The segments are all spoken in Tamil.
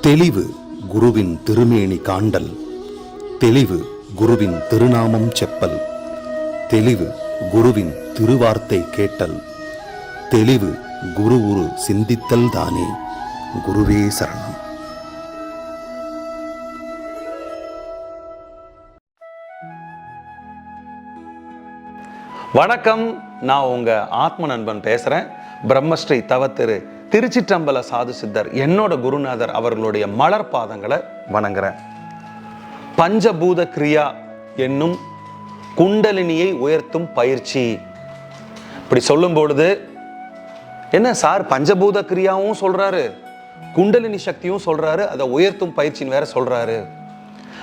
தெளிவு குருவின் திருமேனி காண்டல். தெளிவு குருவின் திருநாமம் செப்பல். தெளிவு குருவின் திருவார்த்தை கேட்டல். தெளிவு குரு உரு சிந்தித்தல் தானே குருவே சரணம். வணக்கம் நான் உங்க ஆத்ம நண்பன் பேசுறேன். பிரம்மஸ்ரீ தவத்திரு திருச்சிற்றம்பல சாது சித்தர் என்னோட குருநாதர் அவர்களுடைய மலர் பாதங்களை வணங்குறேன். பஞ்சபூத கிரியா என்னும் குண்டலினியை உயர்த்தும் பயிற்சி. இப்படி சொல்லும் பொழுது என்ன சார் பஞ்சபூத கிரியாவும் சொல்றாரு குண்டலினி சக்தியும் சொல்றாரு அதை உயர்த்தும் பயிற்சின்னு வேற சொல்றாரு.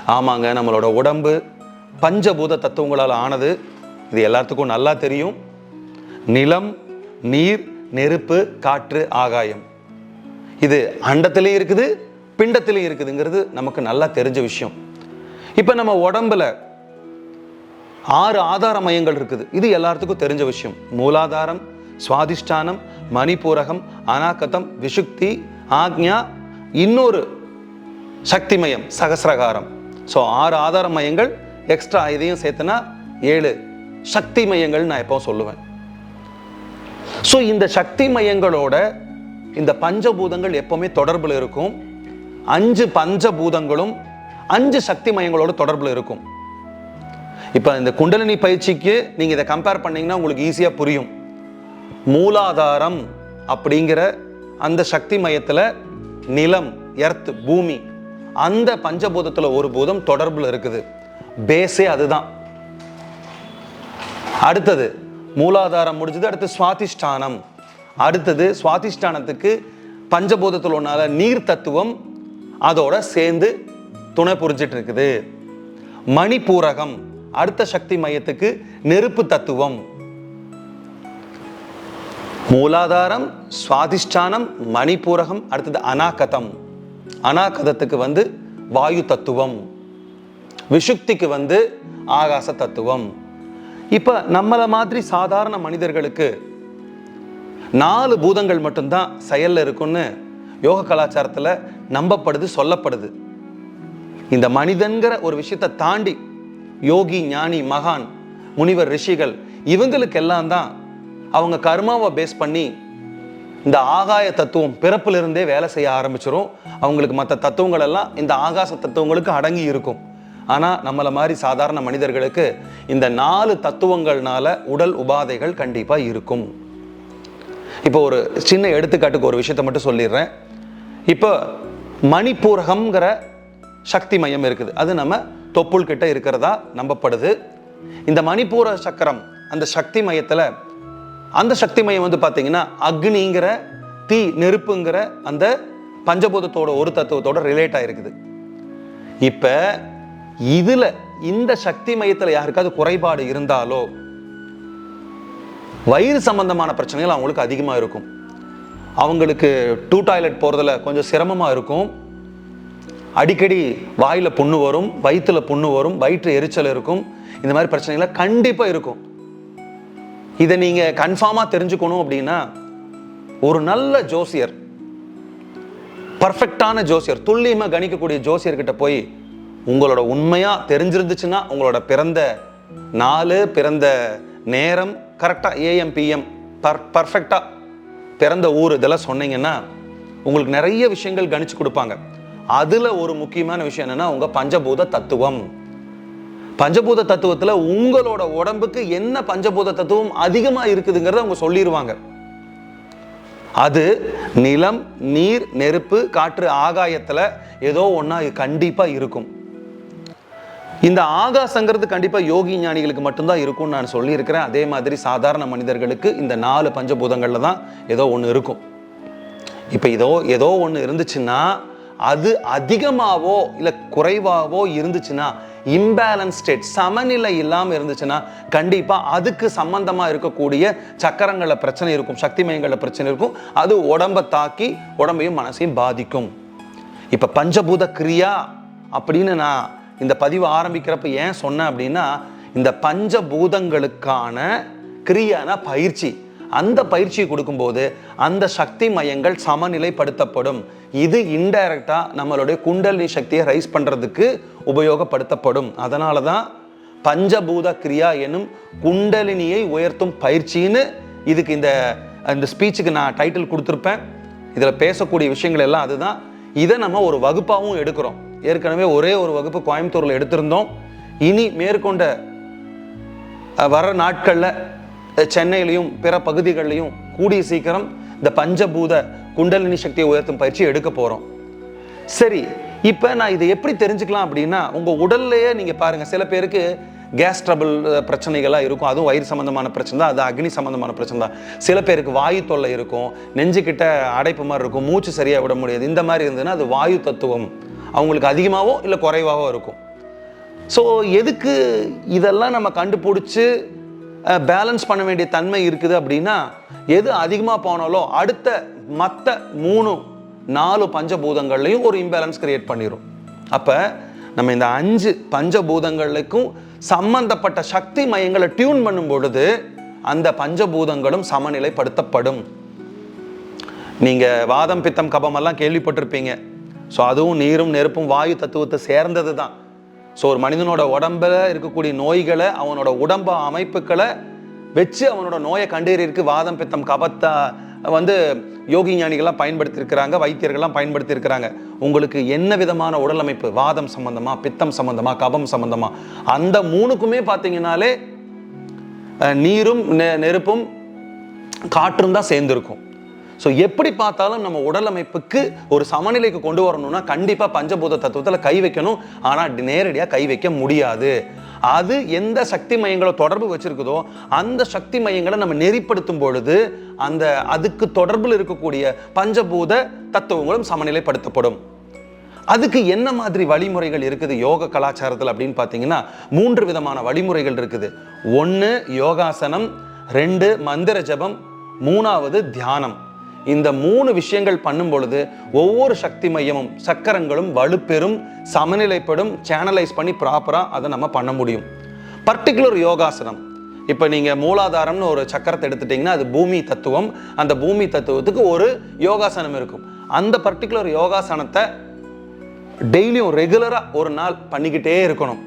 ஆமாங்க நம்மளோட உடம்பு பஞ்சபூத தத்துவங்களால் ஆனது இது எல்லாத்துக்கும் நல்லா தெரியும். நிலம் நீர் நெருப்பு காற்று ஆகாயம். இது அண்டத்திலையும் இருக்குது பிண்டத்திலையும் இருக்குதுங்கிறது நமக்கு நல்லா தெரிஞ்ச விஷயம். இப்போ நம்ம உடம்புல ஆறு ஆதார மையங்கள் இருக்குது. இது எல்லாத்துக்கும் தெரிஞ்ச விஷயம். மூலாதாரம் சுவாதிஷ்டானம் மணிப்பூரகம் அனாக்கதம் விஷுக்தி ஆக்ஞா இன்னொரு சக்தி மையம் சகசிரகாரம். ஸோ ஆறு ஆதார மையங்கள் எக்ஸ்ட்ரா இதையும் சேர்த்துனா ஏழு சக்தி மையங்கள் நான் எப்போ சொல்லுவேன். ஸோ இந்த சக்தி மையங்களோட இந்த பஞ்சபூதங்கள் எப்பவுமே தொடர்பில் இருக்கும். அஞ்சு பஞ்சபூதங்களும் அஞ்சு சக்தி மையங்களோட தொடர்பில் இருக்கும். இப்போ இந்த குண்டலினி பயிற்சிக்கு நீங்கள் இதை கம்பேர் பண்ணிங்கன்னா உங்களுக்கு ஈஸியாக புரியும். மூலாதாரம் அப்படிங்கிற அந்த சக்தி மையத்தில் நிலம் எர்த் பூமி அந்த பஞ்சபூதத்தில் ஒரு பூதம் தொடர்பில் இருக்குது. பேஸே அதுதான். அடுத்தது மூலாதாரம் முடிஞ்சது அடுத்து சுவாதிஷ்டானம். அடுத்தது சுவாதிஷ்டானத்துக்கு பஞ்சபூதத்தில் ஒன்றால் நீர் தத்துவம் அதோட சேர்ந்து துணை புரிஞ்சிட்டு இருக்குது. மணிப்பூரகம் அடுத்த சக்தி மையத்துக்கு நெருப்பு தத்துவம். மூலாதாரம் சுவாதிஷ்டானம் மணிப்பூரகம் அடுத்தது அனாகதம். அனாகதத்துக்கு வந்து வாயு தத்துவம். விஷுக்திக்கு வந்து ஆகாச தத்துவம். இப்போ நம்மளை மாதிரி சாதாரண மனிதர்களுக்கு நாலு பூதங்கள் மட்டும்தான் செயலில் இருக்குன்னு யோக கலாச்சாரத்தில் நம்பப்படுது சொல்லப்படுது. இந்த மனிதன்கிற ஒரு விஷயத்தை தாண்டி யோகி ஞானி மகான் முனிவர் ரிஷிகள் இவங்களுக்கெல்லாம் தான் அவங்க கர்மாவை பேஸ் பண்ணி இந்த ஆகாய தத்துவம் பிறப்பிலிருந்தே வேலை செய்ய ஆரம்பிச்சிடும் அவங்களுக்கு மற்ற தத்துவங்கள் எல்லாம் இந்த ஆகாச தத்துவங்களுக்கு அடங்கி இருக்கும். ஆனால் நம்மளை மாதிரி சாதாரண மனிதர்களுக்கு இந்த நாலு தத்துவங்கள்னால உடல் உபாதைகள் கண்டிப்பாக இருக்கும். இப்போ ஒரு சின்ன எடுத்துக்காட்டுக்கு ஒரு விஷயத்தை மட்டும் சொல்லிடுறேன். இப்போ மணிப்பூரகம்ங்கிற சக்தி மையம் இருக்குது. அது நம்ம தொப்புள் கிட்ட இருக்கிறதா நம்பப்படுது. இந்த மணிப்பூர சக்கரம் அந்த சக்தி மையத்தில் அந்த சக்தி மையம் வந்து பார்த்தீங்கன்னா அக்னிங்கிற தீ நெருப்புங்கிற அந்த பஞ்சபூதத்தோட ஒரு தத்துவத்தோட ரிலேட் ஆயிருக்குது. இப்போ இதில் இந்த சக்தி மையத்தில் யாருக்காவது குறைபாடு இருந்தாலோ வயிறு சம்பந்தமான பிரச்சனைகள் அவங்களுக்கு அதிகமாக இருக்கும். அவங்களுக்கு டூ டாய்லெட் போகிறதுல கொஞ்சம் சிரமமாக இருக்கும். அடிக்கடி வாயில் புண்ணு வரும் வயிற்றில் புண்ணு வரும் வயிற்று எரிச்சல் இருக்கும். இந்த மாதிரி பிரச்சனைகள்லாம் கண்டிப்பாக இருக்கும். இதை நீங்கள் கன்ஃபார்மாக தெரிஞ்சுக்கணும் அப்படின்னா ஒரு நல்ல ஜோசியர் பர்ஃபெக்டான ஜோசியர் துல்லியமாக கணிக்கக்கூடிய ஜோசியர்கிட்ட போய் உங்களோட உண்மையாக தெரிஞ்சிருந்துச்சுன்னா உங்களோட பிறந்த நாலு பிறந்த நேரம் கரெக்டாக ஏஎம் பிஎம் பர் பர்ஃபெக்டாக பிறந்த ஊர் இதெல்லாம் சொன்னீங்கன்னா உங்களுக்கு நிறைய விஷயங்கள் கணிச்சு கொடுப்பாங்க. அதில் ஒரு முக்கியமான விஷயம் என்னென்னா உங்கள் பஞ்சபூத தத்துவம். பஞ்சபூத தத்துவத்தில் உங்களோட உடம்புக்கு என்ன பஞ்சபூத தத்துவம் அதிகமாக இருக்குதுங்கிறத அவங்க சொல்லிடுவாங்க அது நிலம் நீர் நெருப்பு காற்று ஆகாயத்தில் ஏதோ ஒன்றா கண்டிப்பாக இருக்கும். இந்த ஆகாசங்கிறது கண்டிப்பாக யோகி ஞானிகளுக்கு மட்டும்தான் இருக்கும்னு நான் சொல்லியிருக்கிறேன். அதே மாதிரி சாதாரண மனிதர்களுக்கு இந்த நாலு பஞ்சபூதங்களில் தான் ஏதோ ஒன்று இருக்கும். இப்போ ஏதோ ஏதோ ஒன்று இருந்துச்சுன்னா அது அதிகமாகவோ இல்லை குறைவாகவோ இருந்துச்சுன்னா இம்பேலன்ஸ் ஸ்டேட் சமநிலை இல்லாமல் இருந்துச்சுன்னா கண்டிப்பாக அதுக்கு சம்பந்தமாக இருக்கக்கூடிய சக்கரங்களில் பிரச்சனை இருக்கும் சக்தி மையங்களில் பிரச்சனை இருக்கும். அது உடம்பை தாக்கி உடம்பையும் மனசையும் பாதிக்கும். இப்போ பஞ்சபூத கிரியா அப்படின்னு நான் இந்த பதிவு ஆரம்பிக்கிறப்ப ஏன் சொன்னேன் அப்படின்னா இந்த பஞ்சபூதங்களுக்கான கிரியான பயிற்சி. அந்த பயிற்சியை கொடுக்கும்போது அந்த சக்தி மையங்கள் சமநிலைப்படுத்தப்படும். இது இன்டைரக்டாக நம்மளுடைய குண்டலினி சக்தியை ரைஸ் பண்ணுறதுக்கு உபயோகப்படுத்தப்படும். அதனால தான் பஞ்சபூத கிரியா எனும் குண்டலினியை உயர்த்தும் பயிற்சின்னு இதுக்கு இந்த இந்த ஸ்பீச்சுக்கு நான் டைட்டில் கொடுத்துருப்பேன். இதில் பேசக்கூடிய விஷயங்கள் எல்லாம் அதுதான். இதை நம்ம ஒரு வகுப்பாகவும் எடுக்கிறோம். ஏற்கனவே ஒரே ஒரு வகுப்பு கோயம்புத்தூரில் எடுத்திருந்தோம். இனி மேற்கொண்ட வர நாட்களில் சென்னையிலையும் பிற பகுதிகளிலையும் கூடிய சீக்கிரம் இந்த பஞ்சபூத குண்டலினி சக்தியை உயர்த்தும் பயிற்சி எடுக்க போகிறோம் சரி இப்போ நான் இதை எப்படி தெரிஞ்சுக்கலாம் அப்படின்னா உங்கள் உடல்லையே நீங்கள் பாருங்கள் சில பேருக்கு கேஸ் ட்ரபிள் பிரச்சனைகள்லாம் இருக்கும். அதுவும் வயிறு சம்மந்தமான பிரச்சனை தான் அது அக்னி சம்மந்தமான பிரச்சனை தான். சில பேருக்கு வாயு தொல்லை இருக்கும் நெஞ்சுக்கிட்ட அடைப்பு மாதிரி இருக்கும் மூச்சு சரியாக விட முடியாது. இந்த மாதிரி இருந்ததுன்னா அது வாயு தத்துவம். அவங்களுக்கு அதிகமாகவோ இல்லை குறைவாகவோ இருக்கும். ஸோ எதுக்கு இதெல்லாம் நம்ம கண்டுபிடிச்சி பேலன்ஸ் பண்ண வேண்டிய தன்மை இருக்குது அப்படின்னா எது அதிகமாக போனாலோ அடுத்த மற்ற மூணு நாலு பஞ்சபூதங்கள்லையும் ஒரு இம்பேலன்ஸ் கிரியேட் பண்ணிடும் அப்போ நம்ம இந்த அஞ்சு பஞ்சபூதங்களுக்கும் சம்பந்தப்பட்ட சக்தி மையங்களை டியூன் பண்ணும் பொழுது அந்த பஞ்சபூதங்களும் சமநிலைப்படுத்தப்படும். நீங்கள் வாதம் பித்தம் கபமெல்லாம் கேள்விப்பட்டிருப்பீங்க. ஸோ அதுவும் நீரும் நெருப்பும் வாயு தத்துவத்தை சேர்ந்தது தான் ஸோ ஒரு மனிதனோட உடம்புல இருக்கக்கூடிய நோய்களை அவனோட உடம்ப அமைப்புகளை வச்சு அவனோட நோயை கண்டறியறதுக்கு வாதம் பித்தம் கபத்தை வந்து யோகி ஞானிகள்லாம் பயன்படுத்தியிருக்கிறாங்க வைத்தியர்கள்லாம் பயன்படுத்தியிருக்கிறாங்க. உங்களுக்கு என்ன விதமான உடல் அமைப்பு? வாதம் சம்பந்தமா பித்தம் சம்பந்தமா கபம் சம்பந்தமா? அந்த மூணுக்குமே பார்த்தீங்கன்னாலே நீரும் நெ- நெருப்பும் காற்றும் தான் சேர்ந்துருக்கும். ஸோ எப்படி பார்த்தாலும் நம்ம உடல் அமைப்புக்கு ஒரு சமநிலைக்கு கொண்டு வரணும்னா கண்டிப்பாக பஞ்சபூத தத்துவத்தில் கை வைக்கணும். ஆனால் நேரடியாக கை வைக்க முடியாது. அது எந்த சக்தி மையங்களை தொடர்பு வச்சிருக்குதோ அந்த சக்தி மையங்களை நம்ம நெறிப்படுத்தும் பொழுது அந்த அதுக்கு தொடர்பில் இருக்கக்கூடிய பஞ்சபூத தத்துவங்களும் சமநிலைப்படுத்தப்படும். அதுக்கு என்ன மாதிரி வழிமுறைகள் இருக்குது? யோக கலாச்சாரத்தில் அப்படின்னு பார்த்தீங்கன்னா மூன்று விதமான வழிமுறைகள் இருக்குது. ஒன்று யோகாசனம் ரெண்டு மந்திர ஜபம் மூணாவது தியானம். இந்த மூணு விஷயங்கள் பண்ணும் பொழுது ஒவ்வொரு சக்தி மையமும் சக்கரங்களும் வலுப்பெறும் சமநிலைப்படும் சேனலைஸ் பண்ணி ப்ராப்பராக அதை நம்ம பண்ண முடியும். பர்டிகுலர் யோகாசனம். இப்போ நீங்கள் மூலாதாரம்னு ஒரு சக்கரத்தை எடுத்துட்டிங்கன்னா அது பூமி தத்துவம். அந்த பூமி தத்துவத்துக்கு ஒரு யோகாசனம் இருக்கும். அந்த பர்டிகுலர் யோகாசனத்தை டெய்லியும் ரெகுலராக ஒரு நாள் பண்ணிக்கிட்டே இருக்கணும்.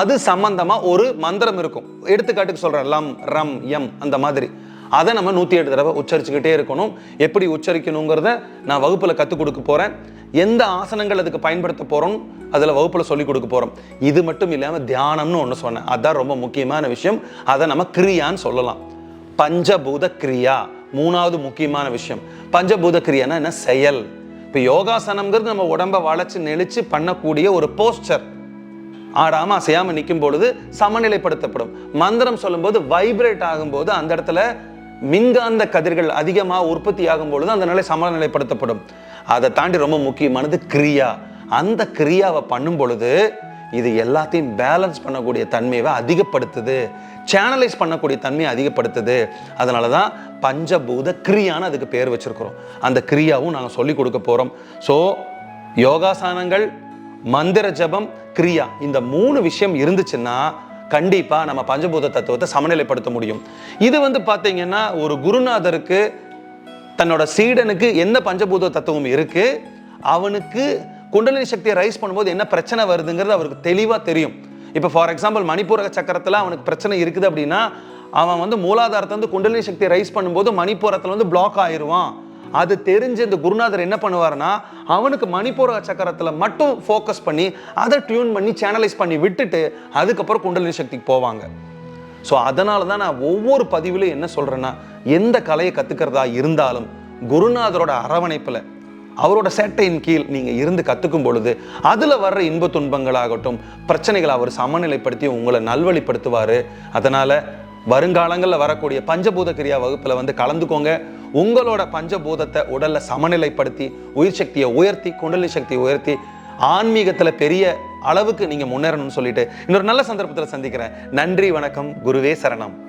அது சம்மந்தமாக ஒரு மந்திரம் இருக்கும். எடுத்துக்காட்டுக்கு சொல்கிறேன் லம் ரம் எம் அந்த மாதிரி. அதை நம்ம நூற்றி எட்டு தடவை உச்சரிச்சுக்கிட்டே இருக்கணும். எப்படி உச்சரிக்கணுங்கிறத நான் வகுப்பில் கற்றுக் கொடுக்க போகிறேன் எந்த ஆசனங்கள் அதுக்கு பயன்படுத்த போகிறோம் அதில் வகுப்பில் சொல்லி கொடுக்க போகிறோம் இது மட்டும் இல்லாமல் தியானம்னு ஒன்று சொன்னேன். அதான் ரொம்ப முக்கியமான விஷயம். அதை நம்ம கிரியான்னு சொல்லலாம். பஞ்சபூத கிரியா. மூணாவது முக்கியமான விஷயம். பஞ்சபூத கிரியானா என்ன? செயல். இப்போ யோகாசனம்ங்கிறது நம்ம உடம்ப வளைச்சு நெளிச்சு பண்ணக்கூடிய ஒரு போஸ்டர் ஆடாமல் அசையாமல் நிற்கும் பொழுது சமநிலைப்படுத்தப்படும். மந்திரம் சொல்லும்போது வைப்ரேட் ஆகும்போது அந்த இடத்துல மின்காந்த கதிர்கள் அதிகமாக உற்பத்தி ஆகும் பொழுது அந்த நிலை சமநிலைப்படுத்தப்படும். அதை தாண்டி ரொம்ப முக்கியமானது கிரியா. அந்த கிரியாவை பண்ணும் பொழுது இது எல்லாத்தையும் பேலன்ஸ் பண்ணக்கூடிய தன்மையை அதிகப்படுத்துது. சேனலைஸ் பண்ணக்கூடிய தன்மையை அதிகப்படுத்துது. அதனால தான் பஞ்சபூத கிரியான்னு அதுக்கு பேர் வச்சுருக்குறோம். அந்த கிரியாவும் நாங்கள் சொல்லி கொடுக்க போகிறோம் ஸோ யோகாசனங்கள் மந்திர ஜபம் கிரியா. இந்த மூணு விஷயம் இருந்துச்சுன்னா கண்டிப்பாக நம்ம பஞ்சபூத தத்துவத்தை சமநிலைப்படுத்த முடியும். இது வந்து பார்த்தீங்கன்னா ஒரு குருநாதருக்கு தன்னோட சீடனுக்கு என்ன பஞ்சபூத தத்துவம் இருக்குது அவனுக்கு குண்டலினி சக்தியை ரைஸ் பண்ணும்போது என்ன பிரச்சனை வருதுங்கிறது அவருக்கு தெளிவாக தெரியும். இப்போ ஃபார் எக்ஸாம்பிள் மணிப்பூரக சக்கரத்தில் அவனுக்கு பிரச்சனை இருக்குது அப்படின்னா அவன் வந்து மூலாதாரத்தை வந்து குண்டலினி சக்தியை ரைஸ் பண்ணும்போது மணிப்பூரத்தில் வந்து பிளாக் ஆயிடுவான் அது தெரிஞ்சு இந்த குருநாதர் என்ன பண்ணுவார்னா அவனுக்கு மணிப்பூர சக்கரத்தில் மட்டும் ஃபோக்கஸ் பண்ணி அதை டியூன் பண்ணி சேனலைஸ் பண்ணி விட்டுட்டு அதுக்கப்புறம் குண்டலினி சக்திக்கு போவாங்க. ஸோ அதனால தான் நான் ஒவ்வொரு பதிவிலும் என்ன சொல்கிறேன்னா எந்த கலையை கற்றுக்கிறதா இருந்தாலும் குருநாதரோட அரவணைப்பில் அவரோட சேட்டையின் கீழ் நீங்கள் இருந்து கற்றுக்கும் பொழுது அதில் வர்ற இன்ப துன்பங்களாகட்டும் பிரச்சனைகளை அவர் சமநிலைப்படுத்தி உங்களை நல்வழிப்படுத்துவார். அதனால் வருங்காலங்களில் வரக்கூடிய பஞ்சபூத கிரியா வகுப்பில் வந்து கலந்துக்கோங்க. உங்களோட பஞ்சபூதத்தை உடல்ல சமநிலைப்படுத்தி உயிர் சக்தியை உயர்த்தி குண்டலி சக்தியை உயர்த்தி ஆன்மீகத்தில் பெரிய அளவுக்கு நீங்கள் முன்னேறணும்னு சொல்லிட்டு இன்னொரு நல்ல சந்தர்ப்பத்தில் சந்திக்கிறேன். நன்றி வணக்கம். குருவே சரணம்.